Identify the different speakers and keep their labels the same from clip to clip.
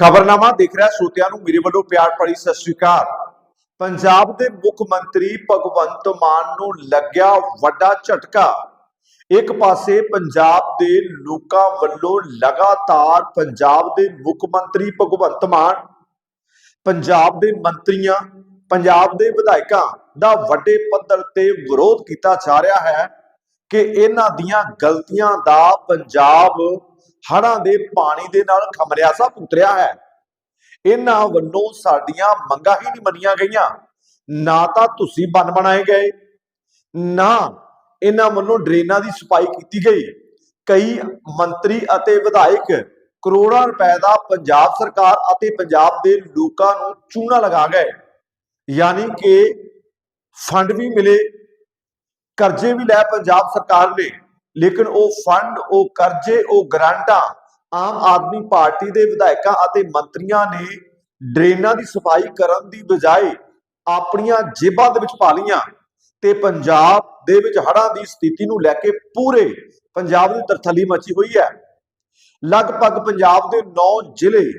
Speaker 1: ਖਬਰਨਾਮਾ ਦੇਖ ਰਿਹਾ ਸਰੋਤਿਆਂ ਨੂੰ, ਮੇਰੇ ਵੱਲੋਂ ਪਿਆਰ ਭਰੀ ਸਤਿ ਸ਼੍ਰੀ ਅਕਾਲ। ਪੰਜਾਬ ਦੇ ਮੁੱਖ ਮੰਤਰੀ ਭਗਵੰਤ ਮਾਨ ਨੂੰ ਲੱਗਿਆ ਵੱਡਾ ਝਟਕਾ। ਇੱਕ ਪਾਸੇ ਪੰਜਾਬ ਦੇ ਲੋਕਾਂ ਵੱਲੋਂ ਲਗਾਤਾਰ ਪੰਜਾਬ ਦੇ ਮੁੱਖ ਮੰਤਰੀ ਭਗਵੰਤ ਮਾਨ, ਪੰਜਾਬ ਦੇ ਮੰਤਰੀਆਂ, ਪੰਜਾਬ ਦੇ ਵਿਧਾਇਕਾਂ ਦਾ ਵੱਡੇ ਪੱਧਰ ਤੇ ਵਿਰੋਧ ਕੀਤਾ ਜਾ ਰਿਹਾ ਹੈ ਕਿ ਇਹਨਾਂ ਦੀਆਂ ਗਲਤੀਆਂ ਦਾ ਪੰਜਾਬ ਹੜਾਂ ਦੇ ਪਾਣੀ ਦੇ ਨਾਲ ਖਮਰਿਆਸਾ ਪੁੱਤਰਿਆ ਹੈ। ਇਹਨਾਂ ਵੱਲੋਂ ਸਾਡੀਆਂ ਮੰਗਾਂ ਹੀ ਨਹੀਂ ਮੰਨੀਆਂ ਗਈਆਂ। ਨਾ ਤਾਂ ਤੁਸੀਂ ਬਨ ਬਣਾਏ ਗਏ, ਨਾ ਇਹਨਾਂ ਵੱਲੋਂ ਡਰੇਨਾਂ ਦੀ ਸਫ਼ਾਈ ਕੀਤੀ ਗਈ। ਕਈ ਮੰਤਰੀ ਅਤੇ ਵਿਧਾਇਕ ਕਰੋੜਾਂ ਰੁਪਏ ਦਾ ਪੰਜਾਬ ਸਰਕਾਰ ਅਤੇ ਪੰਜਾਬ ਦੇ ਲੋਕਾਂ ਨੂੰ ਚੂਨਾ ਲਗਾ ਗਏ। ਯਾਨੀ ਕਿ ਫੰਡ ਵੀ ਮਿਲੇ, ਕਰਜ਼ੇ ਵੀ ਲੈ ਪੰਜਾਬ ਸਰਕਾਰ ਨੇ। ਲੇਕਿਨ ਉਹ ਫੰਡ, ਉਹ ਕਰਜ਼ੇ, ਉਹ ਗ੍ਰਾਂਟਾਂ ਆਮ ਆਦਮੀ ਪਾਰਟੀ ਦੇ ਵਿਧਾਇਕਾਂ ਅਤੇ ਮੰਤਰੀਆਂ ਨੇ ਡਰੇਨਾਂ ਦੀ ਸਫ਼ਾਈ ਕਰਨ ਦੀ ਬਜਾਏ ਆਪਣੀਆਂ ਜੇਬਾਂ ਦੇ ਵਿੱਚ ਪਾ ਲਈਆਂ ਤੇ ਪੰਜਾਬ ਦੇ ਵਿੱਚ ਹੜ੍ਹਾਂ ਦੀ ਸਥਿਤੀ ਨੂੰ ਲੈ ਕੇ ਪੂਰੇ ਪੰਜਾਬ ਦੀ ਤਰਥੱਲੀ ਮਚੀ ਹੋਈ ਹੈ। ਲਗਭਗ ਪੰਜਾਬ ਦੇ 9 ਜ਼ਿਲ੍ਹੇ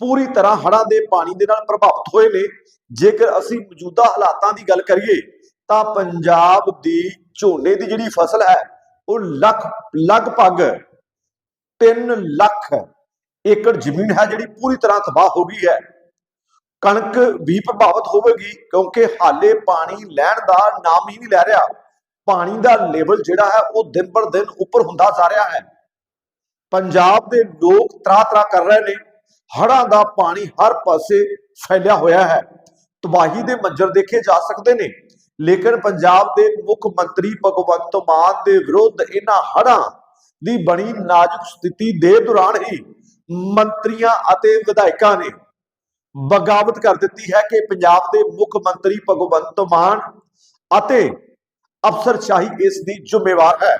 Speaker 1: ਪੂਰੀ ਤਰ੍ਹਾਂ ਹੜ੍ਹਾਂ ਦੇ ਪਾਣੀ ਦੇ ਨਾਲ ਪ੍ਰਭਾਵਿਤ ਹੋਏ ਨੇ। ਜੇਕਰ ਅਸੀਂ ਮੌਜੂਦਾ ਹਾਲਾਤਾਂ ਦੀ ਗੱਲ ਕਰੀਏ ਤਾਂ ਪੰਜਾਬ ਦੀ ਝੋਨੇ ਦੀ ਜਿਹੜੀ ਫਸਲ ਹੈ ਉਹ ਲੱਖ ਲਗਭਗ 3 ਲੱਖ ਏਕੜ ਜ਼ਮੀਨ ਹੈ ਜਿਹੜੀ ਪੂਰੀ ਤਰ੍ਹਾਂ ਤਬਾਹ ਹੋ ਗਈ ਹੈ। ਕਣਕ ਵੀ ਪ੍ਰਭਾਵਿਤ ਹੋਵੇਗੀ ਕਿਉਂਕਿ ਹਾਲੇ ਪਾਣੀ ਲੈਣ ਦਾ ਨਾਮ ਹੀ ਨਹੀਂ ਲੈ ਰਿਹਾ। ਪਾਣੀ ਦਾ ਲੈਵਲ ਜਿਹੜਾ ਹੈ ਉਹ ਦਿਨ ਪਰ ਦਿਨ ਉੱਪਰ ਹੁੰਦਾ ਜਾ ਰਿਹਾ ਹੈ। ਪੰਜਾਬ ਦੇ ਲੋਕ ਤਰਾ ਤਰਾ ਕਰ ਰਹੇ ਨੇ। ਹੜ੍ਹਾਂ ਦਾ ਪਾਣੀ ਹਰ ਪਾਸੇ ਫੈਲਿਆ ਹੋਇਆ ਹੈ। ਤਬਾਹੀ ਦੇ ਮੰਜ਼ਰ ਦੇਖੇ ਜਾ ਸਕਦੇ ਨੇ। ਲੇਕਿਨ ਪੰਜਾਬ ਦੇ ਮੁੱਖ ਮੰਤਰੀ ਭਗਵੰਤ ਮਾਨ ਦੇ ਵਿਰੁੱਧ ਇਹਨਾਂ ਹੜ੍ਹਾਂ ਦੀ ਬਣੀ ਨਾਜ਼ੁਕ ਸਥਿਤੀ ਦੇ ਦੌਰਾਨ ਹੀ ਮੰਤਰੀਆਂ ਅਤੇ ਵਿਧਾਇਕਾਂ ਨੇ ਬਗਾਵਤ ਕਰ ਦਿੱਤੀ ਹੈ ਕਿ ਪੰਜਾਬ ਦੇ ਮੁੱਖ ਮੰਤਰੀ ਭਗਵੰਤ ਮਾਨ ਅਤੇ ਅਫਸਰਸ਼ਾਹੀ ਇਸ ਦੀ ਜ਼ਿੰਮੇਵਾਰ ਹੈ।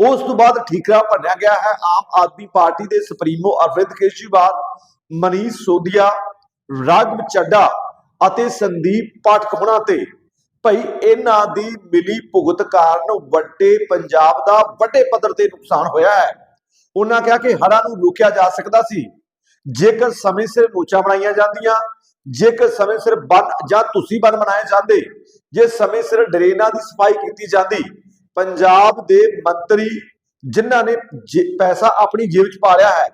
Speaker 1: ਉਸ ਤੋਂ ਬਾਅਦ ਠੀਕਰਾ ਭੰਨਿਆ ਗਿਆ ਹੈ। ਆਮ ਆਦਮੀ ਪਾਰਟੀ ਦੇ ਸੁਪਰੀਮੋ ਅਰਵਿੰਦ ਕੇਜਰੀਵਾਲ, ਮਨੀਸ਼ ਸੋਦੀਆ ਰਾਘਵ ਚੱਡਾ ਅਤੇ ਸੰਦੀਪ ਪਾਠਕ ਹੋਣਾ ਤੇ ਭਈ ਇਹਨਾਂ ਦੀ ਮਿਲੀ ਭੁਗਤ ਕਾਰਨ ਵੱਡੇ ਪੰਜਾਬ ਦਾ ਵੱਡੇ ਪੱਧਰ ਤੇ ਨੁਕਸਾਨ ਹੋਇਆ ਹੈ। ਉਹਨਾਂ ਕਿਹਾ ਕਿ ਹੜ੍ਹਾਂ ਨੂੰ ਰੋਕਿਆ ਜਾ ਸਕਦਾ ਸੀ। ਜੇਕਰ ਸਮੇਂ ਸਿਰ ਨੋਚਾਂ ਬਣਾਈਆਂ ਜਾਂਦੀਆਂ, ਜੇਕਰ ਸਮੇਂ ਸਿਰ ਬੰਨ ਜਾਂ ਤੁਸੀਂ ਬੰਨ ਬਣਾਏ ਜਾਂਦੇ, ਜੇ ਸਮੇਂ ਸਿਰ ਡਰੇਨਾਂ ਦੀ ਸਫ਼ਾਈ ਕੀਤੀ ਜਾਂਦੀ, ਪੰਜਾਬ ਦੇ ਮੰਤਰੀ ਜਿਨ੍ਹਾਂ ਨੇ ਜੇ- ਪੈਸਾ ਆਪਣੀ ਜੇਬ 'ਚ ਪਾ ਲਿਆ ਹੈ,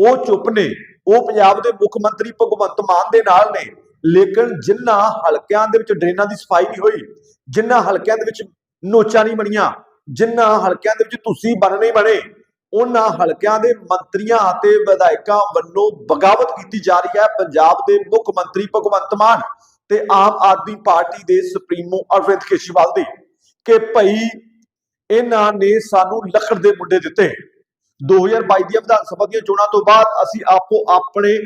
Speaker 1: ਉਹ ਚੁੱਪ ਨੇ। ਉਹ ਪੰਜਾਬ ਦੇ ਮੁੱਖ ਮੰਤਰੀ ਭਗਵੰਤ ਮਾਨ ਦੇ ਨਾਲ ਨੇ। ਲੇਕਿਨ ਜਿਨ੍ਹਾਂ ਹਲਕਿਆਂ ਦੇ ਵਿੱਚ ਡਰੇਨਾਂ ਦੀ ਸਫ਼ਾਈ ਨਹੀਂ ਹੋਈ ਜਿਨ੍ਹਾਂ ਹਲਕਿਆਂ ਦੇ ਵਿੱਚ ਨੋਚਾਂ ਨਹੀਂ ਬਣੀਆਂ ਜਿਨ੍ਹਾਂ ਹਲਕਿਆਂ ਦੇ ਵਿੱਚ ਤੁਸੀਂ ਬਣ ਨਹੀਂ ਬਣੇ, ਉਹਨਾਂ ਹਲਕਿਆਂ ਦੇ ਮੰਤਰੀਆਂ ਅਤੇ ਵਿਧਾਇਕਾਂ ਵੱਲੋਂ ਬਗਾਵਤ ਕੀਤੀ ਜਾ ਰਹੀ ਹੈ ਪੰਜਾਬ ਦੇ ਮੁੱਖ ਮੰਤਰੀ ਭਗਵੰਤ ਮਾਨ ਤੇ ਆਮ ਆਦਮੀ ਪਾਰਟੀ ਦੇ ਸੁਪਰੀਮੋ ਅਰਵਿੰਦ ਕੇਜਰੀਵਾਲ ਦੀ ਕਿ ਭਈ ਇਹਨਾਂ ਨੇ ਸਾਨੂੰ ਲੱਕੜ ਦੇ ਮੁੰਡੇ ਦਿੱਤੇ। 2022 ਦੀਆਂ ਵਿਧਾਨ ਸਭਾ ਦੀਆਂ ਚੋਣਾਂ ਤੋਂ ਬਾਅਦ ਅਸੀਂ ਆਪੋ ਆਪਣੇ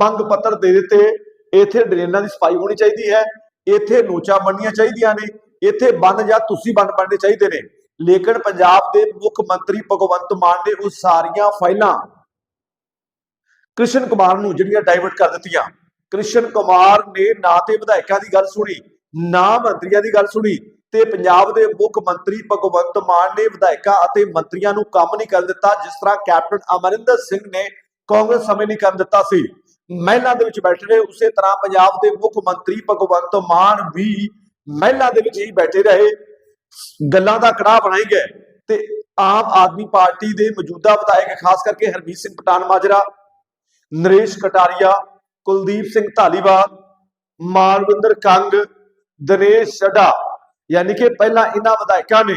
Speaker 1: ਮੰਗ ਪੱਤਰ ਦੇ ਦਿੱਤੇ ਇੱਥੇ ਡਰੇਨਾਂ ਦੀ ਸਫ਼ਾਈ ਹੋਣੀ ਚਾਹੀਦੀ ਹੈ, ਇੱਥੇ ਨੋਚਾਂ ਬਣਨੀਆਂ ਚਾਹੀਦੀਆਂ ਨੇ, ਇੱਥੇ ਬੰਨ ਜਾਂ ਤੁਸੀਂ ਬੰਨ ਬਣਨੇ ਚਾਹੀਦੇ ਨੇ। ਲੇਕਿਨ ਪੰਜਾਬ ਦੇ ਮੁੱਖ ਮੰਤਰੀ ਭਗਵੰਤ ਮਾਨ ਨੇ ਉਹ ਸਾਰੀਆਂ ਫਾਈਲਾਂ ਕ੍ਰਿਸ਼ਨ ਕੁਮਾਰ ਨੂੰ ਜਿਹੜੀਆਂ ਡਾਈਵਰਟ ਕਰ ਦਿੱਤੀਆਂ। ਕ੍ਰਿਸ਼ਨ ਕੁਮਾਰ ਨੇ ਨਾ ਤੇ ਵਿਧਾਇਕਾਂ ਦੀ ਗੱਲ ਸੁਣੀ, ਨਾ ਮੰਤਰੀਆਂ ਦੀ ਗੱਲ ਸੁਣੀ ਤੇ ਪੰਜਾਬ ਦੇ ਮੁੱਖ ਮੰਤਰੀ ਭਗਵੰਤ ਮਾਨ ਨੇ ਵਿਧਾਇਕਾਂ ਅਤੇ ਮੰਤਰੀਆਂ ਨੂੰ ਕੰਮ ਨਹੀਂ ਕਰਨ ਦਿੱਤਾ, ਜਿਸ ਤਰ੍ਹਾਂ ਕੈਪਟਨ ਅਮਰਿੰਦਰ ਸਿੰਘ ਨੇ ਕਾਂਗਰਸ ਸਮੇਂ ਨਹੀਂ ਕਰਨ ਦਿੱਤਾ ਸੀ। ਮਹਿਲਾ ਦੇ ਵਿੱਚ ਬੈਠੇ ਰਹੇ, ਉਸੇ ਤਰ੍ਹਾਂ ਪੰਜਾਬ ਦੇ ਮੁੱਖ ਮੰਤਰੀ ਭਗਵੰਤ ਮਾਨ ਵੀ ਮਹਿਲਾ ਦੇ ਵਿੱਚ ਹੀ ਬੈਠੇ ਰਹੇ। ਗੱਲਾਂ ਦਾ ਕੜਾਹ ਬਣਾਈ ਗਏ ਤੇ ਆਮ ਆਦਮੀ ਪਾਰਟੀ ਦੇ ਮੌਜੂਦਾ ਵਿਧਾਇਕ, ਖਾਸ ਕਰਕੇ ਹਰਮੀਤ ਸਿੰਘ ਪਟਾਨ ਮਾਜਰਾ, ਨਰੇਸ਼ ਕਟਾਰੀਆ, ਕੁਲਦੀਪ ਸਿੰਘ ਧਾਲੀਵਾਲ ਮਾਲਵਿੰਦਰ ਕੰਗ, ਦਿਨੇਸ਼ ਚੱਡਾ ਯਾਨੀ ਕਿ ਪਹਿਲਾਂ ਇਹਨਾਂ ਵਿਧਾਇਕਾਂ ਨੇ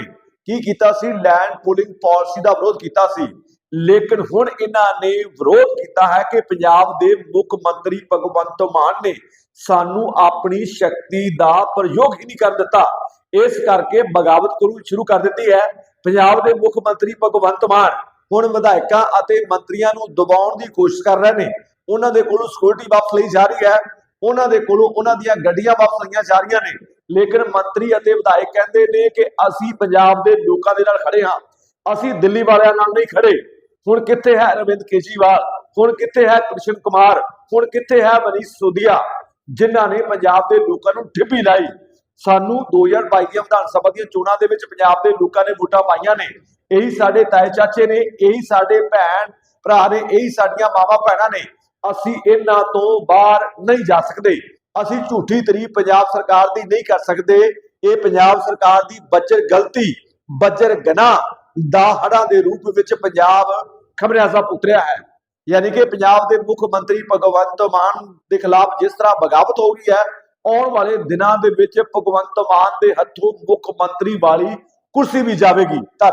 Speaker 1: ਕੀ ਕੀਤਾ ਸੀ? ਲੈਂਡ ਪੂਲਿੰਗ ਪਾਲਿਸੀ ਦਾ ਵਿਰੋਧ ਕੀਤਾ ਸੀ। ਲੇਕਿਨ ਹੁਣ ਇਹਨਾਂ ਨੇ ਵਿਰੋਧ ਕੀਤਾ ਹੈ ਕਿ ਪੰਜਾਬ ਦੇ ਮੁੱਖ ਮੰਤਰੀ ਭਗਵੰਤ ਮਾਨ ਨੇ ਸਾਨੂੰ ਆਪਣੀ ਸ਼ਕਤੀ ਦਾ ਪ੍ਰਯੋਗ ਹੀ ਨਹੀਂ ਕਰ ਦਿੱਤਾ। ਇਸ ਕਰਕੇ ਬਗਾਵਤ ਕਰੂ ਸ਼ੁਰੂ ਕਰ ਦਿੱਤੀ ਹੈ। ਪੰਜਾਬ ਦੇ ਮੁੱਖ ਮੰਤਰੀ ਭਗਵੰਤ ਮਾਨ ਹੁਣ ਵਿਧਾਇਕਾਂ ਅਤੇ ਮੰਤਰੀਆਂ ਨੂੰ ਦਬਾਉਣ ਦੀ ਕੋਸ਼ਿਸ਼ ਕਰ ਰਹੇ ਨੇ। ਉਹਨਾਂ ਦੇ ਕੋਲੋਂ ਸਿਕਿਉਰਿਟੀ ਵਾਪਸ ਲਈ ਜਾ ਰਹੀ ਹੈ। ਉਹਨਾਂ ਦੇ ਕੋਲੋਂ ਉਹਨਾਂ ਦੀਆਂ ਗੱਡੀਆਂ ਵਾਪਸ ਲਈਆਂ ਜਾ ਰਹੀਆਂ ਨੇ। ਲੇਕਿਨ ਮੰਤਰੀ ਅਤੇ ਵਿਧਾਇਕ ਕਹਿੰਦੇ ਨੇ ਕਿ ਅਸੀਂ ਪੰਜਾਬ ਦੇ ਲੋਕਾਂ ਦੇ ਨਾਲ ਖੜੇ ਹਾਂ। ਅਸੀਂ ਦਿੱਲੀ ਵਾਲਿਆਂ ਨਾਲ ਨਹੀਂ ਖੜੇ ਹੁਣ ਕਿੱਥੇ ਹੈ ਅਰਵਿੰਦ ਕੇਜਰੀਵਾਲ? ਹੁਣ ਕਿੱਥੇ ਹੈ ਕ੍ਰਿਸ਼ਨ ਕੁਮਾਰ? ਹੁਣ ਕਿੱਥੇ ਹੈ ਮਨੀਸ਼ ਸੋਦੀਆ ਜਿਨ੍ਹਾਂ ਨੇ ਪੰਜਾਬ ਦੇ ਲੋਕਾਂ ਨੂੰ ਢਿੱਬੀ ਲਾਈ? ਸਾਨੂੰ 2022 ਦੀਆਂ ਵਿਧਾਨ ਸਭਾ ਦੀਆਂ ਚੋਣਾਂ ਦੇ ਵਿੱਚ ਪੰਜਾਬ ਦੇ ਲੋਕਾਂ ਨੇ ਵੋਟਾਂ ਪਾਈਆਂ ਨੇ। ਇਹੀ ਸਾਡੇ ਤਾਏ ਚਾਚੇ ਨੇ, ਇਹੀ ਸਾਡੇ ਭੈਣ ਭਰਾ ਨੇ, ਇਹੀ ਸਾਡੀਆਂ ਮਾਵਾਂ ਭੈਣਾਂ ਨੇ। ਅਸੀਂ ਇਹਨਾਂ ਤੋਂ ਬਾਹਰ ਨਹੀਂ ਜਾ ਸਕਦੇ। ਅਸੀਂ ਝੂਠੀ ਤਰੀ ਪੰਜਾਬ ਸਰਕਾਰ ਦੀ ਨਹੀਂ ਕਰ ਸਕਦੇ। ਇਹ ਪੰਜਾਬ ਸਰਕਾਰ ਦੀ ਬੱਜਰ ਗਲਤੀ, ਬੱਜਰ ਗਨਾ ਦਾ ਹੜਾਂ ਦੇ ਰੂਪ ਵਿੱਚ ਪੰਜਾਬ ਖਬਰਿਆਜ਼ਾ ਪੁੱਤਰਿਆ ਹੈ। ਯਾਨੀ ਕਿ ਪੰਜਾਬ ਦੇ ਮੁੱਖ ਮੰਤਰੀ ਭਗਵੰਤ ਮਾਨ ਦੇ ਖਿਲਾਫ ਜਿਸ ਤਰ੍ਹਾਂ ਬਗਾਵਤ ਹੋ ਗਈ ਹੈ, ਆਉਣ ਵਾਲੇ ਦਿਨਾਂ ਦੇ ਵਿੱਚ ਭਗਵੰਤ ਮਾਨ ਦੇ ਹੱਥੋਂ ਮੁੱਖ ਮੰਤਰੀ ਵਾਲੀ ਕੁਰਸੀ ਵੀ ਜਾਵੇਗੀ। ਧੰਨ-